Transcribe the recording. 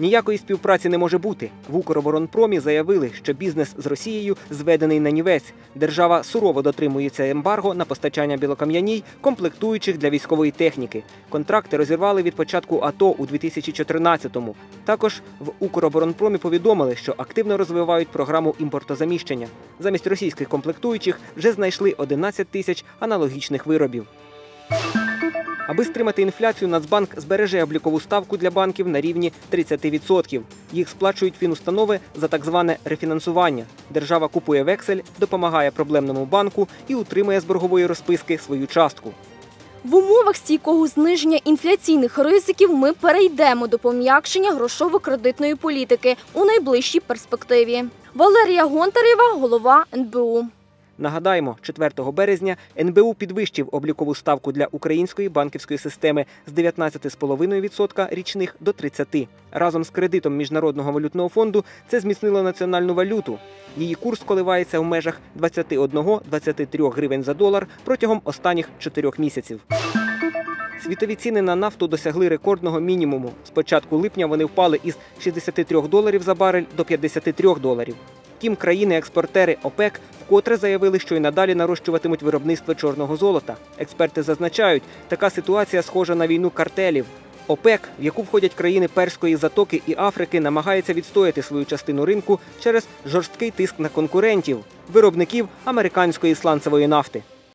Ніякої співпраці не може бути. В Укроборонпромі заявили, що бізнес з Росією зведений на нівець. Держава сурово дотримується ембарго на постачання білокам'яній, комплектуючих для військової техніки. Контракти розірвали від початку АТО у 2014-му. Також в Укроборонпромі повідомили, що активно розвивають програму імпортозаміщення. Замість російських комплектуючих вже знайшли 11 тисяч аналогічних виробів. Аби стримати інфляцію, Нацбанк збереже облікову ставку для банків на рівні 30%. Їх сплачують фінустанови за так зване рефінансування. Держава купує вексель, допомагає проблемному банку і утримує з боргової розписки свою частку. В умовах стійкого зниження інфляційних ризиків ми перейдемо до пом'якшення грошово-кредитної політики у найближчій перспективі. Валерія Гонтарєва, голова НБУ. Нагадаємо, 4 березня НБУ підвищив облікову ставку для української банківської системи з 19,5% річних до 30%. Разом з кредитом Міжнародного валютного фонду це зміцнило національну валюту. Її курс коливається в межах 21-23 гривень за долар протягом останніх 4 місяців. Світові ціни на нафту досягли рекордного мінімуму. З початку липня вони впали із 63 доларів за барель до 53 доларів. Втім, країни-експортери ОПЕК вкотре заявили, що й надалі нарощуватимуть виробництво чорного золота. Експерти зазначають, така ситуація схожа на війну картелів. ОПЕК, в яку входять країни Перської затоки і Африки, намагається відстояти свою частину ринку через жорсткий тиск на конкурентів виробників американської сланцевої нафти.